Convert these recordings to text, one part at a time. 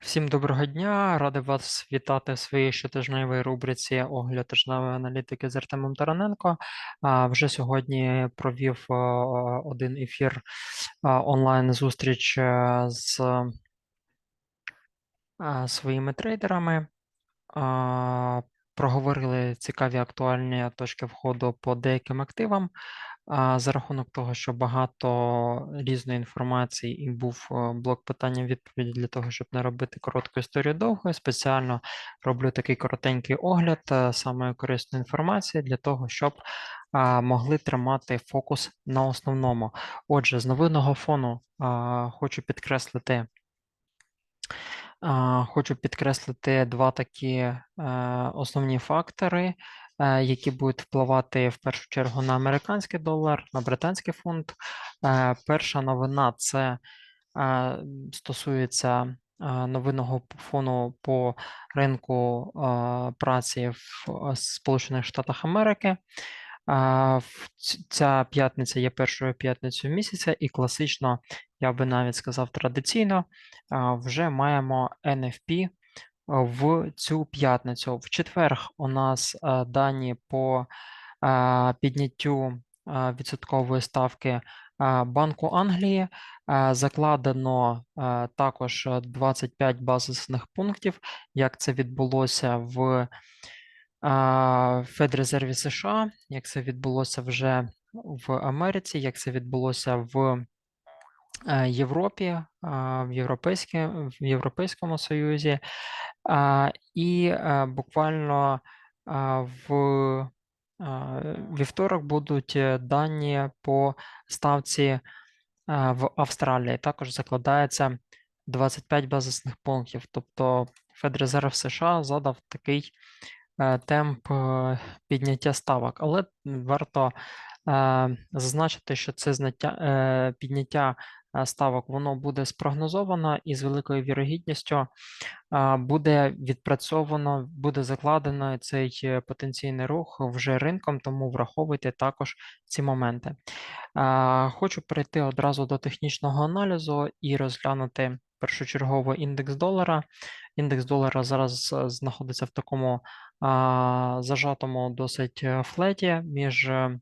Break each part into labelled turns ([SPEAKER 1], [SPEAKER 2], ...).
[SPEAKER 1] Всім доброго дня! Радий вас вітати в своїй щотижневій рубриці огляд тижневої аналітики з Артемом Тараненко. Вже сьогодні провів а, один ефір онлайн-зустріч е, з своїми трейдерами. Проговорили цікаві актуальні точки входу по деяким активам. За рахунок того, що багато різної інформації і був е, блок питання відповіді для того, щоб не робити коротку історію довгою, спеціально роблю такий коротенький огляд е, самої корисної інформації для того, щоб могли тримати фокус на основному. Отже, з новинного фону хочу підкреслити. Хочу підкреслити два такі е, основні фактори, які будуть впливати в першу чергу на американський долар, на британський фунт. Е, перша новина це стосується новинного фону по ринку праці в Сполучених Штатах Америки. Ця п'ятниця є першою п'ятницею місяця, і класично, я би навіть сказав, традиційно вже маємо NFP в цю п'ятницю. В четвер у нас дані по підняттю відсоткової ставки Банку Англії. Закладено також 25 базисних пунктів, як це відбулося в Федрезерві США, як це відбулося вже в Америці, як це відбулося в е, Європі, в в Європейському Союзі, і е, буквально в вівторок будуть е, дані по ставці в Австралії. Також закладається 25 базисних пунктів. Тобто Федрезерв США задав такий Е, темп е, підняття ставок, але варто е, зазначити, що це знаття, підняття ставок воно буде спрогнозовано і з великою вірогідністю буде відпрацьовано, буде закладено цей потенційний рух вже ринком, тому враховуйте також ці моменти. Хочу перейти одразу до технічного аналізу і розглянути першочергово індекс долара. Індекс долара зараз знаходиться в такому зажатому досить е, флеті між е,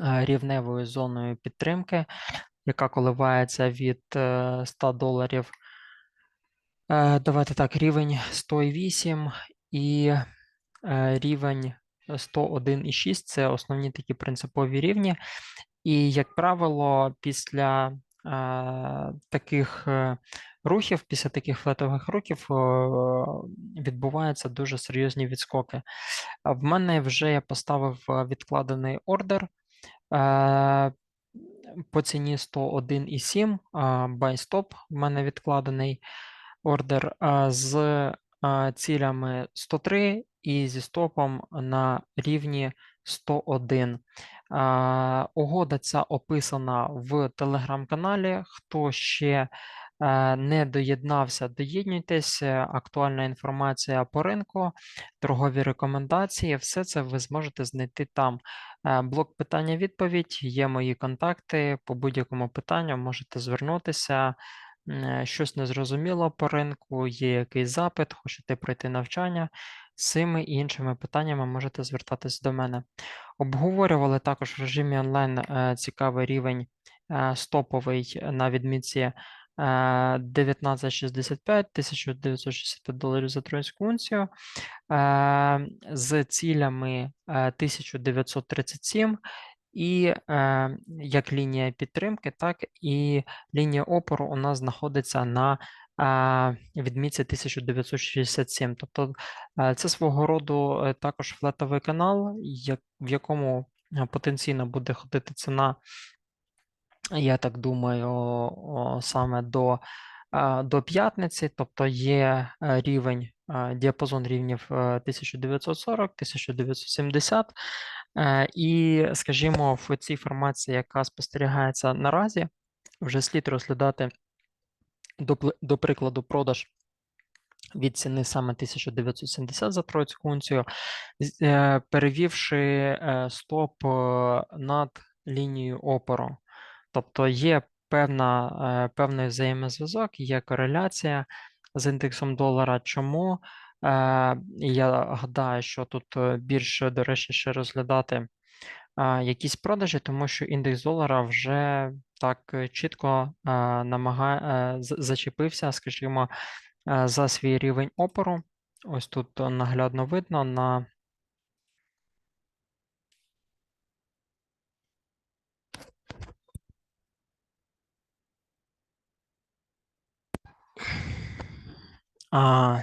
[SPEAKER 1] рівневою зоною підтримки, яка коливається від 100 е, доларів. Давайте так, рівень 108 і рівень 101,6 це основні такі принципові рівні. І, як правило, після таких рухів, після таких флетових рухів відбуваються дуже серйозні відскоки. В мене вже я поставив відкладений ордер по ціні 101,7 buy stop в мене відкладений ордер з цілями 103 і зі стопом на рівні 101. Угода ця описана в телеграм-каналі. Хто ще не доєднався, доєднуйтесь, актуальна інформація по ринку, торгові рекомендації, все це ви зможете знайти там. Е, блок питання-відповідь, є мої контакти. По будь-якому питанню можете звернутися. Е, щось незрозуміло по ринку, є якийсь запит, хочете пройти навчання. З цими і іншими питаннями можете звертатись до мене. Обговорювали також в режимі онлайн е, цікавий рівень е, стоповий на відмітці 1965 1965 доларів за тройську унцію з цілями 1937 і як лінія підтримки, так і лінія опору у нас знаходиться на відмітці 1967. Тобто е, це свого роду е, також флетовий канал, в якому е, потенційно буде ходити ціна, я так думаю, саме до. Е, до п'ятниці, тобто є рівень, діапазон рівнів 1940-1970, Е, і, скажімо, в цій формації, яка спостерігається наразі, вже слід розглядати, до, прикладу, продаж від ціни саме 1970 за тройську унцію, е, перевівши е, стоп над лінією опору. Тобто є певна, певний взаємозв'язок, є кореляція з індексом долара. Чому? Е, Я гадаю, що тут е, більш доречніше розглядати якісь продажі, тому що індекс долара вже так е, чітко намагає зачепився, скажімо, за свій рівень опору. Ось тут наглядно видно на А,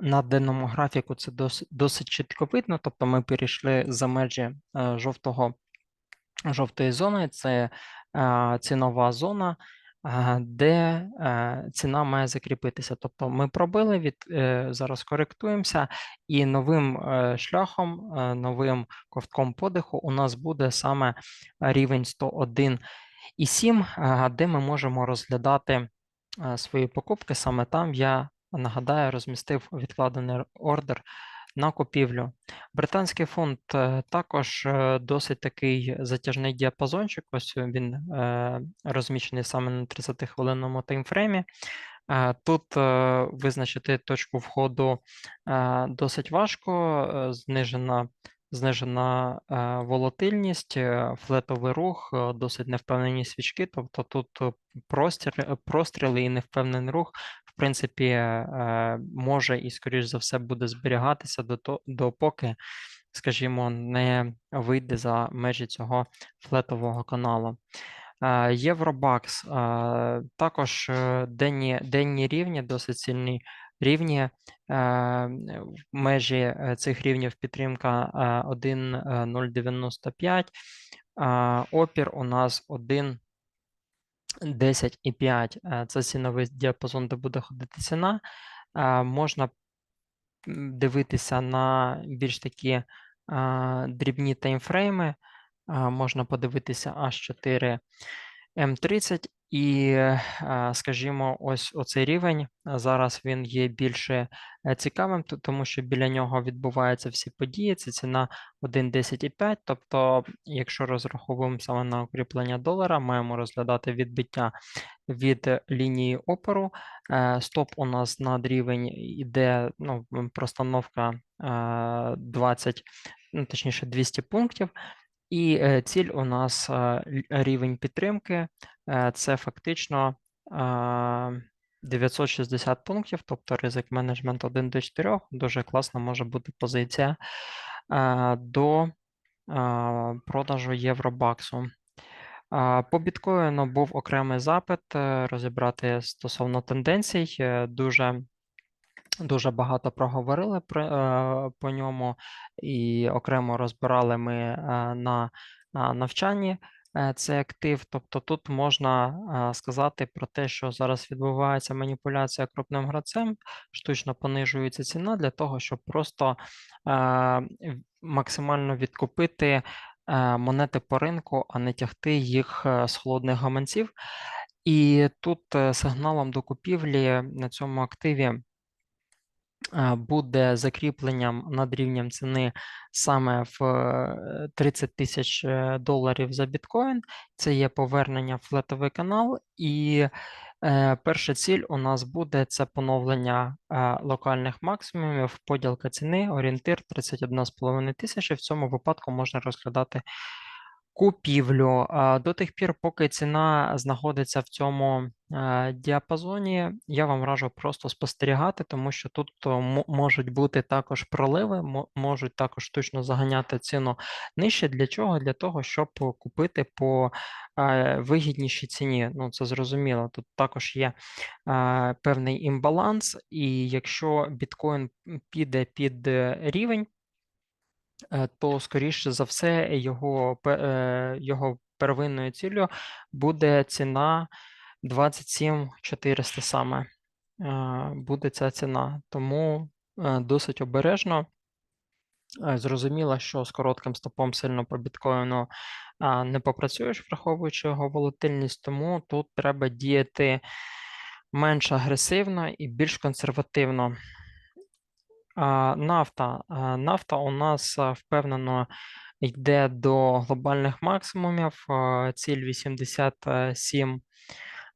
[SPEAKER 1] На денному графіку це досить, досить чітко видно, тобто ми перейшли за межі е, жовтого, жовтої зони, це е, цінова зона, е, де ціна має закріпитися. Тобто ми пробили, від, зараз коректуємося, і новим шляхом, новим ковтком подиху у нас буде саме рівень 101,7, де ми можемо розглядати свої покупки. Саме там я Нагадаю, розмістив відкладений ордер на купівлю. Британський фунт е, також е, досить такий затяжний діапазончик. Ось він е, розміщений саме на 30-хвилинному таймфреймі. Тут визначити точку входу досить важко, знижена знижена волатильність, флетовий рух, досить невпевнені свічки. Тобто тут простір, простріли і невпевнений рух принципі, е, може і, скоріш за все, буде зберігатися до допоки, скажімо, не вийде за межі цього флетового каналу. Е, Євробакс е, також денні денні рівні, досить сильні рівні. Межі цих рівнів підтримка 1,095, опір у нас 1. 10,5 е, це ціновий діапазон, де буде ходити ціна. Е, можна дивитися на більш такі е, дрібні таймфрейми. Можна подивитися H4 M30 і, е, скажімо, ось оцей рівень зараз він є більше е, цікавим, тому що біля нього відбуваються всі події. Це ціна 1,10,5. Тобто, якщо розраховуємо саме на укріплення долара, маємо розглядати відбиття від лінії опору. Е, стоп у нас над рівень іде ну, простановка 20, ну, точніше 200 пунктів. І ціль у нас рівень підтримки це фактично 960 пунктів, тобто ризик менеджмент 1 до 4. Дуже класна може бути позиція до продажу Євробаксу. По біткоїну був окремий запит розібрати стосовно тенденцій. Дуже Дуже багато проговорили про, е, по ньому і окремо розбирали ми е, на навчанні е, цей актив. Тобто тут можна сказати про те, що зараз відбувається маніпуляція крупним гравцем, штучно понижується ціна для того, щоб просто максимально відкупити монети по ринку, а не тягти їх з холодних гаманців. І тут сигналом до купівлі на цьому активі буде закріпленням над рівнем ціни саме в 30 е, тисяч е, доларів за біткоін. Це є повернення в флетовий канал, і е, перша ціль у нас буде це поновлення локальних максимумів, поділка ціни, орієнтир 31,5 тисячі. В цьому випадку можна розглядати купівлю. До тих пір, поки ціна знаходиться в цьому діапазоні, я вам раджу просто спостерігати, тому що тут можуть бути також проливи, можуть також штучно заганяти ціну нижче. Для чого? Для того, щоб купити по вигіднішій ціні. Ну, це зрозуміло. Тут також є певний імбаланс, і якщо біткоін піде під рівень. Е, то, скоріше за все, його е, його первинною ціллю буде ціна 27 400 саме. Е, буде ця ціна. Тому досить обережно. Зрозуміло, що з коротким стопом сильно по біткоїну не попрацюєш, враховуючи його волатильність, тому тут треба діяти менш агресивно і більш консервативно. Нафта. Нафта у нас впевнено йде до глобальних максимумів. Ціль 87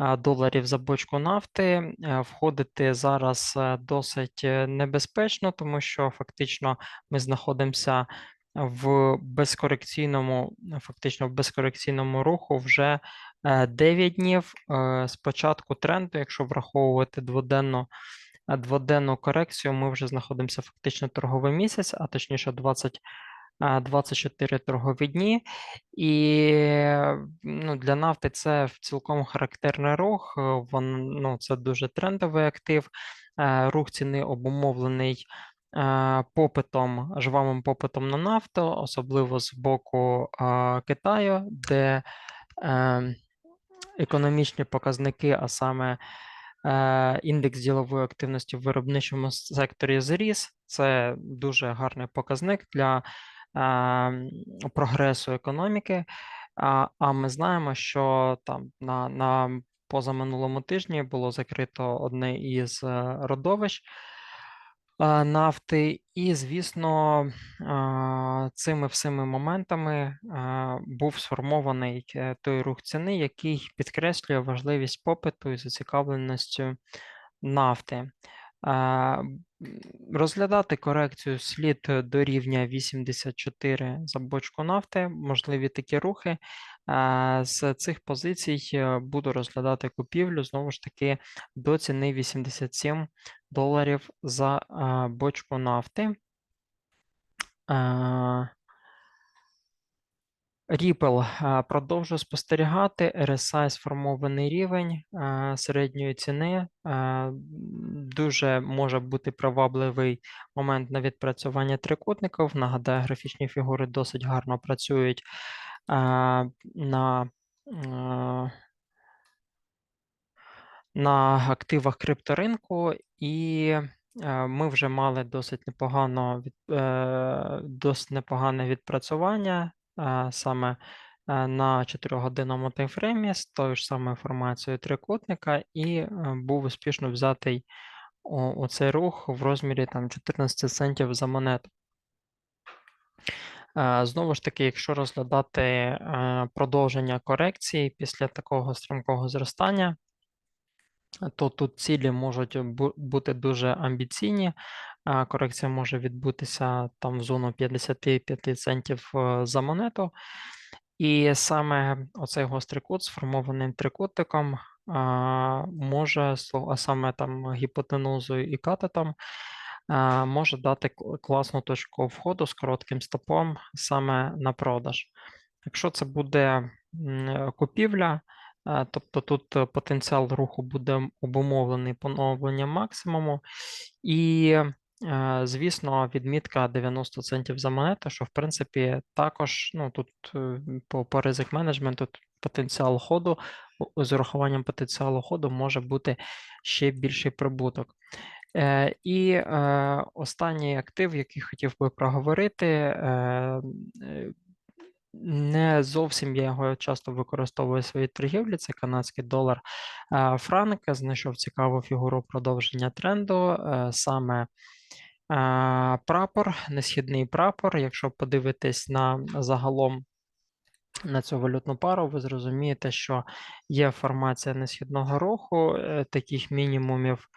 [SPEAKER 1] е, доларів за бочку нафти. Е, Входити зараз е, досить е, небезпечно, тому що фактично ми знаходимося в безкорекційному, фактично в безкорекційному руху вже е, 9 днів. Е, З початку тренду, якщо враховувати дводенну а дводенну корекцію ми вже знаходимося фактично торговий місяць, а точніше 20, 24 торгові дні. І ну, для нафти це цілком характерний рух. е, Вон, ну, це дуже трендовий актив. Е, Рух ціни обумовлений е, попитом, жвавим попитом на нафту, особливо з боку Китаю, де е, економічні показники, а саме Індекс ділової активності в виробничому секторі зріс. Це дуже гарний показник для е, прогресу економіки. А, ми знаємо, що там на, на позаминулому тижні було закрито одне із е, родовищ е, нафти, і, звісно, цими всіми моментами був сформований е, той рух ціни, який підкреслює важливість попиту і зацікавленості нафти. Е, Розглядати корекцію слід до рівня 84 за бочку нафти, можливі такі рухи. Е, З цих позицій е, буду розглядати купівлю знову ж таки до ціни 87 доларів за е, бочку нафти. Ripple продовжує спостерігати RSI сформований рівень середньої ціни. Дуже може бути привабливий момент на відпрацювання трикутників. Нагадаю, графічні фігури досить гарно працюють на на активах крипторинку, і ми вже мали досить непогано е, досить непогане відпрацювання саме на 4-годинному таймфреймі з тою ж самою формацією трикутника, і е, був успішно взятий у цей рух в розмірі там 14 центів за монету. Е, Знову ж таки, якщо розглядати е, продовження корекції після такого стрімкого зростання, то тут цілі можуть бути дуже амбіційні. Корекція може відбутися там в зону 55 центів е, за монету. І саме оцей гострий кут з формованим трикутиком може, а саме там гіпотенузою і катетом, може дати класну точку входу з коротким стопом саме на продаж. Якщо це буде купівля, тобто тут е, потенціал руху буде обумовлений поновленням максимуму, і, звісно, відмітка 90 центів за монету, що в принципі також ну, тут е, по, по ризик менеджменту потенціал ходу, з урахуванням потенціалу ходу може бути ще більший прибуток. Е, І е, останній актив, який хотів би проговорити, е, е, не зовсім я його часто використовую в своїй торгівлі. Це канадський долар е, франк. Знайшов цікаву фігуру продовження тренду. е, Саме е, прапор, несхідний прапор. Якщо подивитись на загалом на цю валютну пару, ви зрозумієте, що є формація несхідного руху, е, таких мінімумів.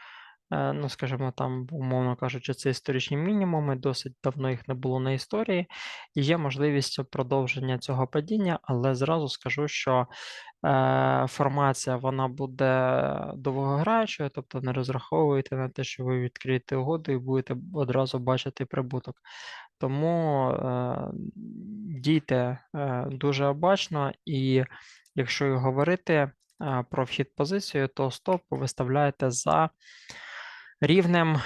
[SPEAKER 1] Е, Ну, скажімо, там, умовно кажучи, це історичні мінімуми, досить давно їх не було на історії, і є можливість продовження цього падіння, але зразу скажу, що е, формація вона буде довгограючою, тобто не розраховуйте на те, що ви відкриєте угоду і будете одразу бачити прибуток. Тому е, дійте е, дуже обачно, і якщо говорити е, про вхід позицію, то стоп виставляєте за рівнем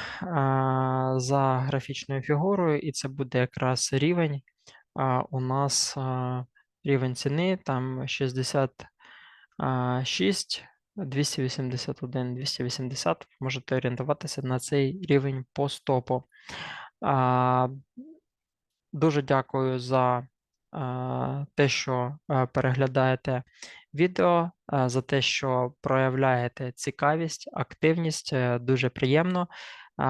[SPEAKER 1] за графічною фігурою, і це буде якраз рівень. У нас рівень ціни там 66, 281, 280. Можете орієнтуватися на цей рівень по стопу. Дуже дякую за те, що переглядаєте відео, за те, що проявляєте цікавість, активність. е, Дуже приємно.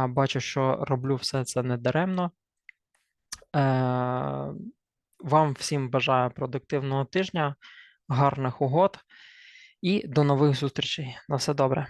[SPEAKER 1] Бачу, що роблю все це недаремно. даремно. Вам всім бажаю продуктивного тижня, гарних угод І до нових зустрічей. На все добре.